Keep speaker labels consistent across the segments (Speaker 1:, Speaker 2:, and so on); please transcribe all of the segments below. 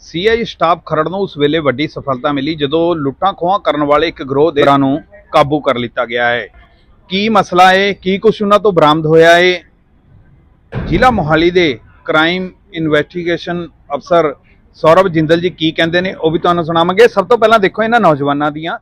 Speaker 1: CI staff Kharar ਨੂੰ ਉਸ ਵੇਲੇ ਵੱਡੀ ਸਫਲਤਾ ਮਿਲੀ ਜਦੋਂ ਲੁੱਟਾਂ ਖੋਹਾਂ ਕਰਨ ਵਾਲੇ ਇੱਕ ਗਰੋਹ ਦੇ ਨੂੰ ਕਾਬੂ ਕਰ ਲਿੱਤਾ ਗਿਆ ਹੈ। ਕੀ ਮਸਲਾ ਹੈ? ਕੀ ਕੁਛ ਉਹਨਾਂ ਤੋਂ ਬਰਾਮਦ ਹੋਇਆ ਹੈ? ਜ਼ਿਲ੍ਹਾ ਮੋਹਾਲੀ ਦੇ ਕ੍ਰਾਈਮ ਇਨਵੈਸਟੀਗੇਸ਼ਨ ਅਫਸਰ ਸੌਰਵ ਜਿੰਦਲ ਜੀ ਕੀ ਕਹਿੰਦੇ ਨੇ ਉਹ ਵੀ ਤੁਹਾਨੂੰ ਸੁਣਾਵਾਂਗੇ। ਸਭ ਤੋਂ ਪਹਿਲਾਂ ਦੇਖੋ ਇਹਨਾਂ ਨੌਜਵਾਨਾਂ ਦੀਆਂ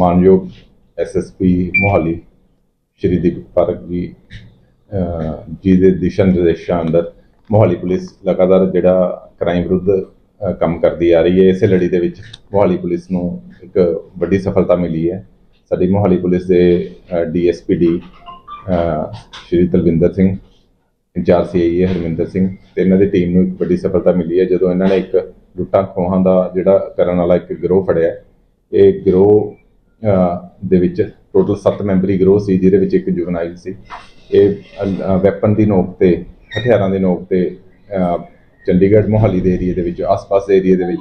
Speaker 2: ਮਾਨਯੋਗ ਐਸਐਸਪੀ ਮੋਹਾਲੀ, ਸ਼੍ਰੀ ਦੀਪਕ ਪਾਰਕ ਜੀ ਜੀ ਦੇ ਦਿਸ਼ਾ ਨਿਰਦੇਸ਼ਾਂ ਅੰਦਰ ਮੋਹਾਲੀ ਪੁਲਿਸ ਲਗਾਤਾਰ ਜਿਹੜਾ ਕ੍ਰਾਈਮ ਵਿਰੁੱਧ ਕੰਮ ਕਰਦੀ ਆ ਰਹੀ ਹੈ। ਇਸੇ ਲੜੀ ਦੇ ਵਿੱਚ ਮੋਹਾਲੀ ਪੁਲਿਸ ਨੂੰ ਇੱਕ ਵੱਡੀ ਸਫਲਤਾ ਮਿਲੀ ਹੈ। ਸਾਡੀ ਮੋਹਾਲੀ ਪੁਲਿਸ ਦੇ DSPD Shri Talwinder Singh, incharge CIA Harminder Singh ਤੇ ਇਹਨਾਂ ਦੀ ਟੀਮ ਨੂੰ ਇੱਕ ਵੱਡੀ ਸਫਲਤਾ ਮਿਲੀ ਹੈ। ਜਦੋਂ ਇਹਨਾਂ ਨੇ ਇੱਕ ਲੁੱਟਾਂ ਖੋਹਾਂ ਦਾ ਜਿਹੜਾ ਕਰਨ ਵਾਲਾ ਇੱਕ ਗਿਰੋਹ ਫੜਿਆ, ਇਹ ਗਿਰੋਹ ਦੇ ਵਿੱਚ ਟੋਟਲ 7 ਮੈਂਬਰੀ ਗਰੋਹ ਸੀ, ਜਿਹਦੇ ਵਿੱਚ ਇੱਕ ਜੁਵਨਾਈਲ ਸੀ। ਇਹ ਵੈਪਨ ਦੀ ਨੋਕ ਤੇ, ਹਥਿਆਰਾਂ ਦੀ ਨੋਕ ਤੇ ਚੰਡੀਗੜ੍ਹ ਮੋਹਾਲੀ ਦੇ ਏਰੀਏ ਦੇ ਵਿੱਚ, ਆਸ-ਪਾਸ ਦੇ ਏਰੀਏ ਦੇ ਵਿੱਚ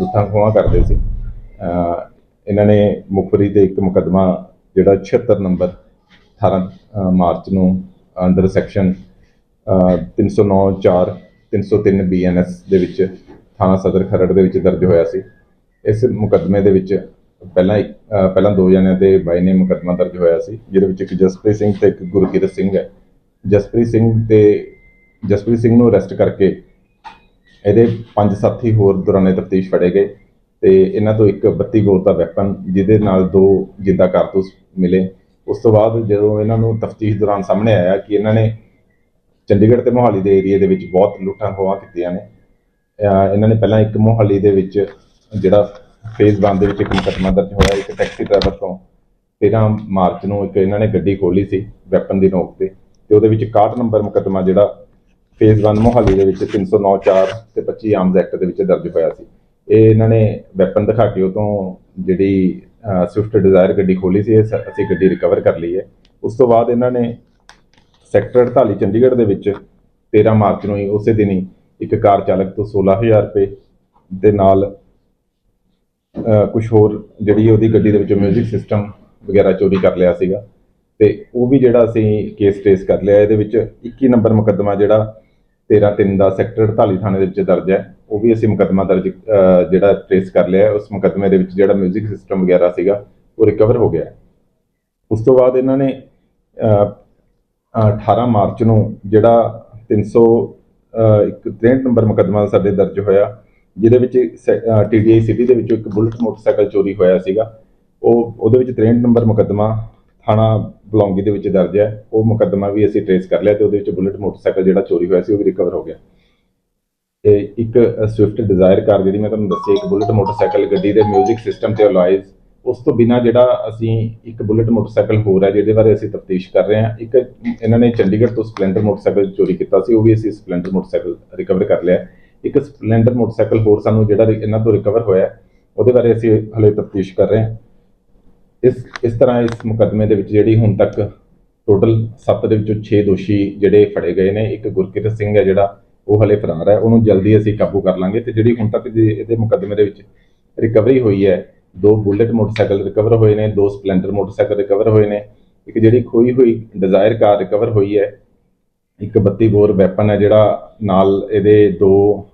Speaker 2: ਲੁੱਟਾਂ ਖੋਹਾਂ ਕਰਦੇ ਸੀ। ਇਹਨਾਂ ਨੇ ਮੁਖਬਰੀ ਤੇ ਇੱਕ ਮੁਕੱਦਮਾ ਜਿਹੜਾ 76 ਨੰਬਰ 18 ਮਾਰਚ ਨੂੰ ਅੰਡਰ ਸੈਕਸ਼ਨ 309 4 303 ਬੀਐਨਐਸ ਦੇ ਵਿੱਚ ਥਾਣਾ ਸਦਰ ਖਰੜ ਦੇ ਵਿੱਚ ਦਰਜ ਹੋਇਆ ਸੀ। ਇਸ ਮੁਕੱਦਮੇ ਦੇ ਵਿੱਚ ਪਹਿਲਾਂ ਇੱਕ- ਅਹ, ਪਹਿਲਾਂ ਦੋ ਜਣਿਆਂ ਦੇ ਬਾਈ ਨੇ ਮੁਕੱਦਮਾ ਦਰਜ ਹੋਇਆ ਸੀ, ਜਿਹਦੇ ਵਿੱਚ ਇੱਕ ਜਸਪ੍ਰੀਤ ਸਿੰਘ ਤੇ ਇੱਕ ਗੁਰਕੀਰਤ ਸਿੰਘ ਹੈ। ਜਸਪ੍ਰੀਤ ਸਿੰਘ ਤੇ, ਜਸਪ੍ਰੀਤ ਸਿੰਘ ਨੂੰ ਅਰੈਸਟ ਕਰਕੇ ਇਹਦੇ ਪੰਜ ਸਾਥੀ ਹੋਰ ਦੌਰਾਨੇ ਤਫਤੀਸ਼ ਫੜੇ ਗਏ ਤੇ ਇਹਨਾਂ ਤੋਂ ਇੱਕ 32 ਗੋਲ ਦਾ ਵੈਪਨ, ਜਿਹਦੇ ਨਾਲ ਦੋ ਜਿੰਦਾ ਕਾਰਤੂਸ ਮਿਲੇ। ਉਸ ਤੋਂ ਬਾਅਦ ਜਦੋਂ ਇਹਨਾਂ ਨੂੰ ਤਫਤੀਸ਼ ਦੌਰਾਨ ਸਾਹਮਣੇ ਆਇਆ ਕਿ ਇਹਨਾਂ ਨੇ ਚੰਡੀਗੜ੍ਹ ਤੇ ਮੋਹਾਲੀ ਦੇ ਏਰੀਏ ਦੇ ਵਿੱਚ ਬਹੁਤ ਲੁੱਟਾਂ ਖੋਹਾਂ ਕੀਤੀਆਂ ਨੇ, ਅਹ, ਇਹਨਾਂ ਨੇ ਪਹਿਲਾਂ ਇੱਕ ਮੋਹਾਲੀ ਦੇ ਵਿੱਚ ਜਿਹੜਾ ਫੇਜ਼ 1 ਦੇ ਵਿੱਚ ਇੱਕ ਮੁਕੱਦਮਾ ਦਰਜ ਹੋਇਆ, ਇੱਕ ਟੈਕਸੀ ਡਰਾਈਵਰ ਤੋਂ। 13 ਮਾਰਚ ਨੂੰ ਇੱਕ ਇਹਨਾਂ ਨੇ ਗੱਡੀ ਖੋਲੀ ਸੀ ਵੈਪਨ ਦੀ ਨੋਕ ਤੇ। ਤੇ ਉਹਦੇ ਵਿੱਚ 61 ਨੰਬਰ ਮੁਕੱਦਮਾ ਜਿਹੜਾ ਫੇਜ਼ 1 ਮੋਹਾਲੀ ਦੇ ਵਿੱਚ 309 4 ਤੇ 25 ਆਰਮਜ਼ ਐਕਟ ਦੇ ਵਿੱਚ ਦਰਜ ਹੋਇਆ ਸੀ। ਇਹ ਇਹਨਾਂ ਨੇ ਵੈਪਨ ਦਿਖਾ ਕੇ ਉਹ ਤੋਂ ਜਿਹੜੀ ਸਵਿਫਟ ਡਿਜ਼ਾਇਰ ਗੱਡੀ ਖੋਲੀ ਸੀ ਅਸੀਂ ਗੱਡੀ ਰਿਕਵਰ ਕਰ ਲਈ ਹੈ। ਉਸ ਤੋਂ ਬਾਅਦ ਇਹਨਾਂ ਨੇ ਸੈਕਟਰ 48 ਚੰਡੀਗੜ੍ਹ ਦੇ ਵਿੱਚ 13 ਮਾਰਚ ਨੂੰ ਹੀ ਉਸੇ ਦਿਨ ਹੀ ਇੱਕ ਕਾਰ ਚਾਲਕ ਤੋਂ 16000 ਰੁਪਏ ਦੇ ਨਾਲ ਕੁਝ ਹੋਰ ਜਿਹੜੀ ਉਹਦੀ ਗੱਡੀ ਦੇ ਵਿੱਚੋਂ 뮤직 ਸਿਸਟਮ ਵਗੈਰਾ ਚੋਰੀ ਕਰ ਲਿਆ ਸੀਗਾ ਤੇ ਉਹ ਵੀ ਜਿਹੜਾ ਅਸੀਂ ਕੇਸ ਟ੍ਰੇਸ ਕਰ ਲਿਆ ਇਹਦੇ ਵਿੱਚ 21 ਨੰਬਰ ਮੁਕੱਦਮਾ ਜਿਹੜਾ 13 3 ਦਾ ਸੈਕਟਰ 48 ਥਾਣੇ ਦੇ ਵਿੱਚ ਦਰਜ ਹੈ ਉਹ ਵੀ ਅਸੀਂ ਮੁਕੱਦਮਾ ਦਰਜ ਅਹ, ਜਿਹੜਾ ਟ੍ਰੇਸ ਕਰ ਲਿਆ ਹੈ। ਉਸ ਮੁਕੱਦਮੇ ਦੇ ਵਿੱਚ ਜਿਹੜਾ 뮤직 ਸਿਸਟਮ ਵਗੈਰਾ ਸੀਗਾ ਉਹ ਰਿਕਵਰ ਹੋ ਗਿਆ ਹੈ। ਉਸ ਤੋਂ ਬਾਅਦ ਇਹਨਾਂ ਨੇ ਅਹ, ਅਹ 18 ਮਾਰਚ ਨੂੰ ਜਿਹੜਾ 300 ਅਹ, ਇੱਕ 63 ਨੰਬਰ ਮੁਕੱਦਮਾ ਸਾਡੇ ਦਰਜ ਹੋਇਆ ਜਿਹਦੇ ਵਿੱਚ ਟੀਡੀਆਈ ਸਿਟੀ ਦੇ ਵਿੱਚੋਂ ਇੱਕ ਬੁਲਟ ਮੋਟਰਸਾਈਕਲ ਚੋਰੀ ਹੋਇਆ ਸੀਗਾ। ਉਹ, ਉਹਦੇ ਵਿੱਚ 63 ਨੰਬਰ ਮੁਕੱਦਮਾ ਥਾਣਾ ਬਲੌਂਗੀ ਦੇ ਵਿੱਚ ਦਰਜ ਹੈ। ਉਹ ਮੁਕੱਦਮਾ ਵੀ ਅਸੀਂ ਟ੍ਰੇਸ ਕਰ ਲਿਆ ਤੇ ਉਹਦੇ ਵਿੱਚ ਬੁਲਟ ਮੋਟਰਸਾਈਕਲ ਜਿਹੜਾ ਚੋਰੀ ਹੋਇਆ ਸੀ, ਉਹ ਵੀ ਰਿਕਵਰ ਹੋ ਗਿਆ। ਤੇ ਇੱਕ ਸਵਿਫਟ ਡਿਜ਼ਾਇਰ ਕਾਰ ਜਿਹੜੀ ਮੈਂ ਤੁਹਾਨੂੰ ਦੱਸਿਆ ਇੱਕ ਬੁਲਟ ਮੋਟਰਸਾਈਕਲ, ਗੱਡੀ ਦੇ 뮤직 ਸਿਸਟਮ ਤੇ ਅਲਾਈਜ਼ ਉਸ ਤੋਂ ਬਿਨਾ ਜਿਹੜਾ ਅਸੀਂ ਇੱਕ ਬੁਲਟ ਮੋਟਰਸਾਈਕਲ ਹੋਰ ਹੈ, ਜਿਹਦੇ ਬਾਰੇ ਅਸੀਂ ਤਫਤੀਸ਼ ਕਰ ਰਹੇ ਹਾਂ। ਇੱਕ, ਇਹਨਾਂ ਨੇ ਚੰਡੀਗੜ੍ਹ ਤੋਂ ਸਪਲੈਂਡਰ ਮੋਟਰਸਾਈਕਲ ਚੋਰੀ ਕੀਤਾ ਸੀ, ਉਹ ਵੀ ਅਸੀਂ ਸਪਲੈਂਡਰ ਮੋਟਰਸਾਈਕਲ ਰਿਕਵਰ ਕਰ ਲਿਆ। ਇੱਕ ਸਪਲੈਂਡਰ ਮੋਟਰਸਾਈਕਲ ਹੋਰ ਸਾਨੂੰ ਜਿਹੜਾ ਇਹਨਾਂ ਤੋਂ ਰਿਕਵਰ ਹੋਇਆ ਉਹਦੇ ਬਾਰੇ ਅਸੀਂ ਹਲੇ ਤਫਤੀਸ਼ ਕਰ ਰਹੇ ਹਾਂ। ਇਸ ਇਸ ਤਰ੍ਹਾਂ ਇਸ ਮੁਕੱਦਮੇ ਦੇ ਵਿੱਚ ਜਿਹੜੀ ਹੁਣ ਤੱਕ ਟੋਟਲ 7 ਦੇ ਵਿੱਚੋਂ 6 ਦੋਸ਼ੀ ਜਿਹੜੇ ਫੜੇ ਗਏ ਨੇ, ਇੱਕ ਗੁਰਕਿਰਤ ਸਿੰਘ ਹੈ ਜਿਹੜਾ, ਉਹ ਹਲੇ ਫਰਾਰ ਹੈ, ਉਹਨੂੰ ਜਲਦੀ ਅਸੀਂ ਕਾਬੂ ਕਰ ਲਾਂਗੇ ਤੇ ਜਿਹੜੀ ਹੁਣ ਤੱਕ ਇਹਦੇ ਮੁਕੱਦਮੇ ਦੇ ਵਿੱਚ ਰਿਕਵਰੀ ਹੋਈ ਹੈ, ਦੋ ਬੁਲੇਟ ਮੋਟਰਸਾਈਕਲ ਰਿਕਵਰ ਹੋਏ ਨੇ, ਦੋ ਸਪਲੈਂਡਰ ਮੋਟਰਸਾਈਕਲ ਰਿਕਵਰ ਹੋਏ ਨੇ, ਇੱਕ ਜਿਹੜੀ ਖੋਈ ਹੋਈ ਡਿਜ਼ਾਇਰ ਕਾਰ ਰਿਕਵਰ ਹੋਈ ਹੈ ਇੱਕ 32 ਬੋਰ ਵੈਪਨ ਹੈ ਜਿਹੜਾ ਨਾਲ ਇਹਦੇ ਦੋ,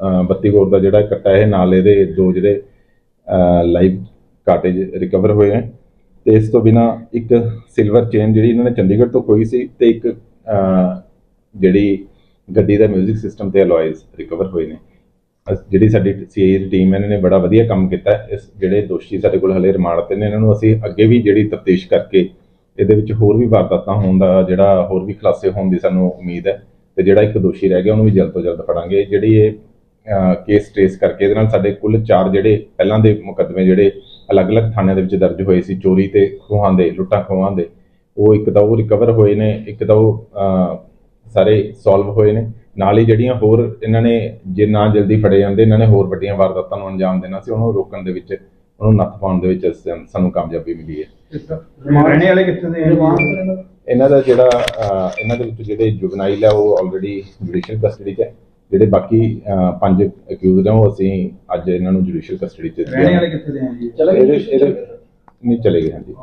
Speaker 2: ਅਹ 32 ਬੋਰ ਦਾ ਜਿਹੜਾ ਕੱਟਾ ਹੈ ਨਾਲ ਇਹਦੇ ਦੋ ਜਿਹੜੇ ਲਾਈਵ ਕਾਟੇਜ ਰਿਕਵਰ ਹੋਏ ਹੈ। ਤੇ ਇਸ ਤੋਂ ਬਿਨਾ ਇੱਕ ਸਿਲਵਰ ਚੇਨ ਜਿਹੜੀ ਇਹਨਾਂ ਨੇ ਚੰਡੀਗੜ੍ਹ ਤੋਂ ਖੋਈ ਸੀ ਤੇ ਇੱਕ ਜਿਹੜੀ ਗੱਡੀ ਦਾ 뮤직 ਸਿਸਟਮ ਤੇ ਅਲੋਇਜ਼ ਰਿਕਵਰ ਹੋਏ ਨੇ। ਅਸ- ਜਿਹੜੀ ਸਾਡੀ ਸੀਆਈ ਦੀ ਟੀਮ ਹੈ ਇਹਨਾਂ ਨੇ ਬੜਾ ਵਧੀਆ ਕੰਮ ਕੀਤਾ ਇਸ ਜਿਹੜੇ ਦੋਸ਼ੀ ਸਾਡੇ ਕੋਲ ਹਲੇ ਰਿਮਾਂਡ ਤੇ ਨੇ, ਇਹਨਾਂ ਨੂੰ ਅਸੀਂ ਅੱਗੇ ਵੀ ਜਿਹੜੀ ਤਫਤੀਸ਼ ਕਰਕੇ ਇਹਦੇ ਵਿੱਚ ਹੋਰ ਵੀ ਵਾਰਦਾਤਾਂ ਹੋਣ ਦਾ ਜਿਹੜਾ ਹੋਰ ਵੀ ਖੁਲਾਸੇ ਹੋਣ ਦੀ ਸਾਨੂੰ ਉਮੀਦ ਹੈ ਤੇ ਜਿਹੜਾ ਇੱਕ ਦੋਸ਼ੀ ਰਹਿ ਗਿਆ ਉਹਨੂੰ ਵੀ ਜਲਦ ਤੋਂ ਜਲਦ ਫੜਾਂਗੇ। ਜਿਹੜੀ ਇਹ ਕੇਸ ਟ੍ਰੇਸ ਕਰਕੇ ਇਹਦੇ ਨਾਲ ਸਾਡੇ ਕੁੱਲ ਚਾਰ ਜਿਹੜੇ ਪਹਿਲਾਂ ਦੇ ਮੁਕੱਦਮੇ ਜਿਹੜੇ ਅਲੱਗ-ਅਲੱਗ ਥਾਣਿਆਂ ਦੇ ਵਿੱਚ ਦਰਜ ਹੋਏ ਸੀ, ਚੋਰੀ ਤੇ ਖੋਹਾਂ ਦੇ, ਲੁੱਟਾਂ ਖੋਹਾਂ ਦੇ, ਉਹ ਇੱਕ ਤਾਂ ਉਹ ਰਿਕਵਰ ਹੋਏ ਨੇ, ਇੱਕ ਤਾਂ ਉਹ ਸਾਰੇ ਸੋਲਵ ਹੋਏ ਨੇ। ਨਾਲ ਹੀ ਜਿਹੜੀਆਂ ਹੋਰ ਇਹਨਾਂ ਨੇ ਜੇ ਨਾ ਜਲਦੀ ਫੜੇ ਜਾਂਦੇ, ਇਹਨਾਂ ਨੇ ਹੋਰ ਵੱਡੀਆਂ ਵਾਰਦਾਤਾਂ ਨੂੰ ਅੰਜਾਮ ਦੇਣਾ ਸੀ, ਉਹਨੂੰ ਰੋਕਣ ਦੇ ਵਿੱਚ, ਉਹਨੂੰ ਨੱਥ ਪਾਉਣ ਦੇ ਵਿੱਚ ਸਾਨੂੰ ਕਾਮਯਾਬੀ ਮਿਲੀ ਹੈ।
Speaker 1: ਰਹਿਣੇ ਵਾਲੇ ਕਿੱਥੇ ਦੇ
Speaker 2: ਇਹਨਾਂ ਦਾ ਜਿਹੜਾ ਅਹ, ਇਹਨਾਂ ਦੇ ਵਿੱਚ ਜਿਹੜੇ ਜੁਗਨਾਈਲ ਹੈ ਉਹ ਆਲਰੇਡੀ ਜੁਡੀਸ਼ੀਅਲ ਕਸਟਡੀ 'ਚ ਹੈ ਜਿਹੜੇ ਬਾਕੀ ਅਹ, ਪੰਜ ਅਕਿਊਜ਼ਡ ਉਹ ਅਸੀਂ ਅੱਜ ਇਹਨਾਂ ਨੂੰ ਜੁਡੀਸ਼ੀਅਲ ਕਸਟਡੀ 'ਚ
Speaker 1: ਰਹਿਣੇ ਵਾਲੇ ਕਿੱਥੇ ਦੇ ਆ ਜੀ?
Speaker 2: ਇਹਦੇ ਇਹਦੇ ਨਹੀਂ ਚਲੇ ਗਏ ਹਾਂਜੀ।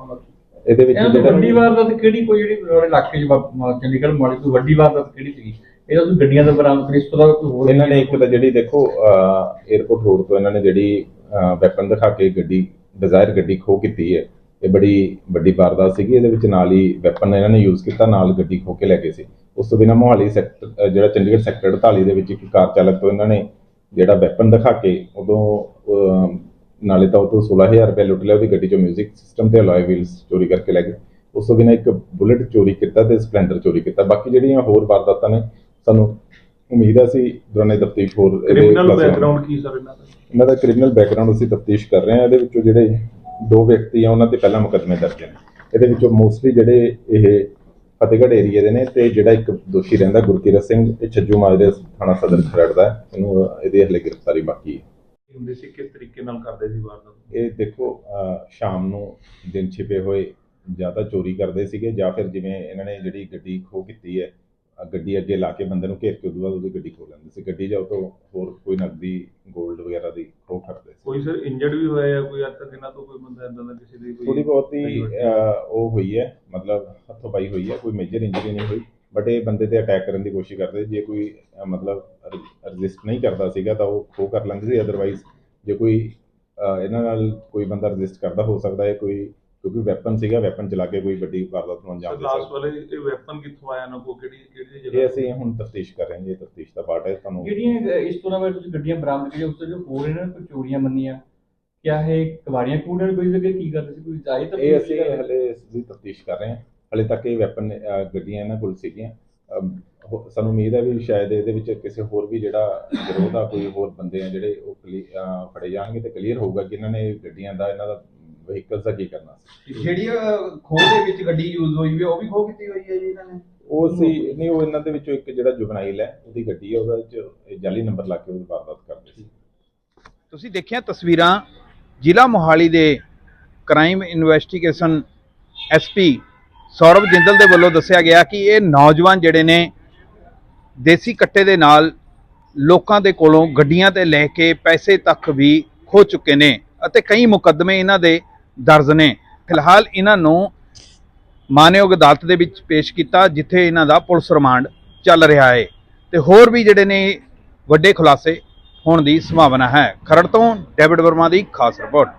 Speaker 2: ਇਹਦੇ ਵਿੱਚ
Speaker 3: ਇਹਨਾਂ ਤੋਂ ਵੱਡੀ
Speaker 2: ਜਿਹੜਾ
Speaker 3: ਵਾਰਦਾਤ ਕਿਹੜੀ ਕੋਈ ਜਿਹੜੀ ਇਲਾਕੇ 'ਚ ਵਾ- ਮ- ਚੰਡੀਗੜ੍ਹ ਮਾੜੀ ਕੋਈ ਵੱਡੀ ਵਾਰਦਾਤ ਕਿਹੜੀ ਸੀਗੀ? ਇਹਦਾ ਗੱਡੀਆਂ ਦਾ ਬਰਾਮਦ ਕਰੀ ਇਸ ਤੋਂ ਇਲਾਵਾ ਕੋਈ ਹੋਰ
Speaker 2: ਇਹਨਾਂ ਨੇ ਇੱਕ ਤਾਂ ਜਿਹੜੀ ਦੇਖੋ 에어ਪੋਰਟ ਰੋਡ ਤੋਂ ਇਹਨਾਂ ਨੇ ਜਿਹੜੀ ਵੈਪਨ ਦਿਖਾ ਕੇ ਗੱਡੀ ਡਿਜ਼ਾਇਰ ਗੱਡੀ ਖੋ ਕੀਤੀ ਹੈ। ਇਹ ਬੜੀ ਵੱਡੀ ਵਾਰਦਾਤ ਸੀਗੀ ਇਹਦੇ ਵਿੱਚ ਨਾਲ ਹੀ ਵੈਪਨ ਇਹਨਾਂ ਨੇ ਯੂਜ਼ ਕੀਤਾ ਨਾਲ ਗੱਡੀ ਖੋ ਕੇ ਲੈ ਗਏ ਸੀ। ਉਸ ਤੋਂ ਬਿਨਾਂ ਮੋਹਾਲੀ ਸੈਕਟਰ ਜਿਹੜਾ ਚੰਡੀਗੜ੍ਹ ਸੈਕਟਰ 48 ਦੇ ਵਿੱਚ ਇੱਕ ਕਾਰ ਚਾਲਕ ਤੋਂ ਇਹਨਾਂ ਨੇ ਜਿਹੜਾ ਵੈਪਨ ਦਿਖਾ ਕੇ ਉਦੋਂ ਨਾਲੇ ਤਾਂ ਉਹ ਤੋਂ 16000 ਰੁਪਏ ਲੁੱਟ ਲਿਆ ਉਹਦੀ ਗੱਡੀ ਚੋਂ 뮤직 ਸਿਸਟਮ ਤੇ ਅਲੋਏ ਵੀਲਸ ਚੋਰੀ ਕਰਕੇ ਲੈ ਗਏ। ਉਸ ਤੋਂ ਬਿਨਾਂ ਇੱਕ ਬੁਲਟ ਚੋਰੀ ਕੀਤਾ ਤੇ ਸਪਲੈਂਡਰ ਚੋਰੀ ਕੀਤਾ। ਬਾਕੀ ਜਿਹੜੀਆਂ ਹੋਰ ਵਾਰਦਾਤਾਂ ਨੇ ਸਾਨੂੰ ਉਮੀਦ ਹੈ ਅਸੀਂ ਦੌਰਾਨੇ ਤਫਤੀਸ਼ ਹੋਰ ਇਹਦੇ
Speaker 4: ਕ੍ਰਿਮੀਨਲ। ਬੈਕਗ੍ਰਾਉਂਡ ਕੀ ਸਰ ਇਹਨਾਂ ਦਾ?
Speaker 2: ਇਹਨਾਂ ਦਾ ਕ੍ਰਿਮੀਨਲ ਬੈਕਗ੍ਰਾਉਂਡ ਅਸੀਂ ਤਫਤੀਸ਼ ਕਰ ਰਹੇ ਹਾਂ ਇਹਦੇ ਵਿੱਚੋਂ ਜਿਹੜੇ ਦੋ ਵਿਅਕਤੀ ਆ ਉਹਨਾਂ ਤੇ ਪਹਿਲਾਂ ਮੁਕੱਦਮੇ ਦਰਜ ਨੇ। ਇਹਦੇ ਵਿੱਚੋਂ ਮੋਸਟਲੀ ਜਿਹੜੇ ਇਹ ਫਤਿਹਗੜ੍ਹ ਏਰੀਆ ਦੇ ਨੇ ਤੇ ਜਿਹੜਾ ਇੱਕ ਦੋਸ਼ੀ ਰਹਿੰਦਾ ਗੁਰਕੀਰਤ ਸਿੰਘ ਇਹ ਛੱਜੂ ਮਾਜਰੇ ਥਾਣਾ ਸਦਰ ਖਰੜ ਦਾ ਹੈ। ਇਹਨੂੰ ਇਹਦੀ ਹਲੇ ਗ੍ਰਿਫਤਾਰੀ ਬਾਕੀ ਹੈ।
Speaker 4: ਹੁੰਦੇ ਸੀ ਕਿਸ ਤਰੀਕੇ ਨਾਲ ਕਰਦੇ ਸੀ ਵਾਰਦਾਤ
Speaker 2: ਇਹ ਦੇਖੋ ਅਹ ਸ਼ਾਮ ਨੂੰ ਦਿਨ ਛਿਪੇ ਹੋਏ ਜ਼ਿਆਦਾ ਚੋਰੀ ਕਰਦੇ ਸੀਗੇ ਜਾਂ ਫਿਰ ਜਿਵੇਂ ਇਹਨਾਂ ਨੇ ਜਿਹੜੀ ਗੱਡੀ ਖੋ ਕੀਤੀ ਹੈ ਗੱਡੀ ਅੱਗੇ ਲਾ ਕੇ ਬੰਦੇ ਨੂੰ ਘੇਰ ਕੇ ਉਦੋਂ ਬਾਅਦ ਉਹਦੀ ਗੱਡੀ ਖੋ ਲੈਂਦੇ ਸੀ। ਗੱਡੀ ਜਾਂ ਉਹ ਤੋਂ ਹੋਰ ਕੋਈ ਨਕਦੀ 골ਡ ਵਗੈਰਾ ਦੀ ਖੋ ਕਰਦੇ ਸੀ।
Speaker 4: ਕੋਈ ਸਰ ਇੰਜਰਡ ਵੀ ਹੋਇਆ ਜਾਂ ਕੋਈ ਅੱਜ ਤੱਕ ਇਹਨਾਂ ਤੋਂ ਕੋਈ ਬੰਦਾ ਇਦਾਂ ਦਾ ਕਿਸੇ ਦੀ
Speaker 2: ਥੋੜੀ ਬਹੁਤੀ ਉਹ ਹੋਈ ਹੈ। ਮਤਲਬ ਹੱਥੋਂ ਪਾਈ ਹੋਈ ਹੈ। ਕੋਈ ਮੇਜਰ ਇੰਜਰੀ ਨਹੀਂ ਹੋਈ। ਬਟ ਇਹ ਬੰਦੇ ਤੇ ਅਟੈਕ ਕਰਨ ਦੀ ਕੋਸ਼ਿਸ਼ ਕਰਦੇ। ਜੇ ਕੋਈ ਮਤਲਬ ਰਜਿਸਟ ਨਹੀਂ ਕਰਦਾ ਸੀਗਾ ਤਾਂ ਉਹ ਖੋ ਕਰ ਲੈਂਦੇ ਸੀ। ਅਦਰਵਾਈਜ਼ ਜੇ ਕੋਈ ਇਹਨਾਂ ਨਾਲ ਕੋਈ ਬੰਦਾ ਰਜਿਸਟ ਕਰਦਾ ਹੋ ਸਕਦਾ ਹੈ। ਕੋਈ ਕਿਉਂਕਿ ਵੈਪਨ ਸੀਗਾ ਵੈਪਨ ਚਲਾ ਕੇ ਕੋਈ ਵੱਡੀ ਵਾਰਦਾਤ ਨੂੰ ਅੰਜਾਮ ਦੇ
Speaker 4: ਲਾਸਟ
Speaker 2: ਸਕਦਾ।
Speaker 4: ਵਾਲੇ ਇਹ ਵੈਪਨ ਕਿੱਥੋਂ ਆਇਆ ਨਾ ਕੋ ਕਿਹੜੀ ਕਿਹੜੀ
Speaker 2: ਇਹ
Speaker 4: ਜਗ੍ਹਾ
Speaker 2: ਅਸੀਂ ਹੁਣ ਤਫਤੀਸ਼ ਕਰ ਰਹੇ ਹਾਂ ਜੀ ਤਫਤੀਸ਼ ਦਾ ਪਾਰਟ ਹੈ ਤੁਹਾਨੂੰ
Speaker 3: ਜਿਹੜੀਆਂ ਅ, ਇਸ ਤੋਂ ਇਲਾਵਾ ਤੁਸੀਂ ਗੱਡੀਆਂ ਬਰਾਮਦ ਕਰੀਆਂ ਉਸ ਤੋਂ ਜੋ ਹੋਰ ਇਹਨਾਂ ਨੇ ਕੋਈ ਚੋਰੀਆਂ ਮੰਨੀਆਂ ਕਿਆ ਇਹ ਕਵਾੜੀਆਂ ਕੂੜਨ ਕੋਈ ਜਗ੍ਹਾ ਕੀ ਕਰਦੇ ਸੀ ਕੋਈ ਜਾਇਜ਼ ਤਾਂ
Speaker 2: ਇਹ ਅਸੀਂ ਹਲੇ ਇਸ ਦੀ ਤਫਤੀਸ਼ ਕਰ ਰਹੇ ਹਾਂ। ਹਲੇ ਤੱਕ ਇਹ ਵੈਪਨ ਗੱਡੀਆਂ ਇਹਨਾਂ ਕੋਲ ਸੀਗੀਆਂ। ਅਮ, ਹੋ- ਸਾਨੂੰ ਉਮੀਦ ਹੈ ਵੀ ਸ਼ਾਇਦ ਇਹਦੇ ਵਿੱਚ ਕਿਸੇ ਹੋਰ ਵੀ ਜਿਹੜਾ ਗਿਰੋਹ ਦਾ ਕੋਈ ਹੋਰ ਬੰਦੇ ਆ ਜਿਹੜੇ ਉਹ ਕਲੀ- ਅਹ, ਫੜੇ ਜਾਣਗੇ ਤੇ ਕਲੀਅਰ ਹੋਊਗਾ ਕਿ ਇਹਨਾਂ ਨੇ ਗੱਡੀਆਂ ਦਾ ਇਹਨਾਂ ਦਾ ਵਹੀਕਲਸ ਦਾ ਕੀ ਕਰਨਾ ਸੀ?
Speaker 1: ਜਿਹੜੀ ਖੋਹ ਦੇ ਵਿੱਚ ਗੱਡੀ ਯੂਜ਼ ਹੋਈ ਵੀ ਉਹ ਵੀ ਖੋਹ ਕੀਤੀ ਹੋਈ ਹੈ ਜੀ ਇਹਨਾਂ ਨੇ?
Speaker 2: ਉਹ ਅਸੀਂ ਨਹੀਂ ਉਹ ਇਹਨਾਂ ਦੇ ਵਿੱਚੋਂ ਇੱਕ ਜਿਹੜਾ ਜੁਗਨਾਈਲ ਹੈ ਉਹਦੀ ਗੱਡੀ ਹੈ ਉਹਦਾ ਵਿੱਚ ਇਹ ਜਾਲੀ ਨੰਬਰ ਲਾ ਕੇ ਉਹ ਵਾਰਦਾਤ ਕਰਦੇ ਸੀ।
Speaker 1: ਤੁਸੀਂ ਦੇਖਿਆ ਤਸਵੀਰਾਂ ਜ਼ਿਲ੍ਹਾ ਮੋਹਾਲੀ ਦੇ crime investigation SP Saurav Jindal ਦੇ ਵੱਲੋਂ ਦੱਸਿਆ ਗਿਆ ਕਿ ਇਹ ਨੌਜਵਾਨ ਜਿਹੜੇ ਨੇ ਦੇਸੀ ਕੱਟੇ ਦੇ ਨਾਲ ਲੋਕਾਂ ਦੇ ਕੋਲੋਂ ਗੱਡੀਆਂ ਤੇ ਲੈ ਕੇ ਪੈਸੇ ਤੱਕ ਵੀ ਖੋ ਚੁੱਕੇ ਨੇ ਅਤੇ ਕਈ ਮੁਕੱਦਮੇ ਇਹਨਾਂ ਦੇ ਦਰਜ ਨੇ। ਫਿਲਹਾਲ ਇਹਨਾਂ ਨੂੰ ਮਾਨਯੋਗ ਅਦਾਲਤ ਦੇ ਵਿੱਚ ਪੇਸ਼ ਕੀਤਾ, ਜਿੱਥੇ ਇਹਨਾਂ ਦਾ ਪੁਲਿਸ ਰਿਮਾਂਡ ਚੱਲ ਰਿਹਾ ਹੈ। ਤੇ ਹੋਰ ਵੀ ਜਿਹੜੇ ਨੇ ਵੱਡੇ ਖੁਲਾਸੇ ਹੋਣ ਦੀ ਸੰਭਾਵਨਾ ਹੈ। ਖਰੜ ਤੋਂ ਡੇਵਿਡ ਵਰਮਾ ਦੀ ਖਾਸ ਰਿਪੋਰਟ।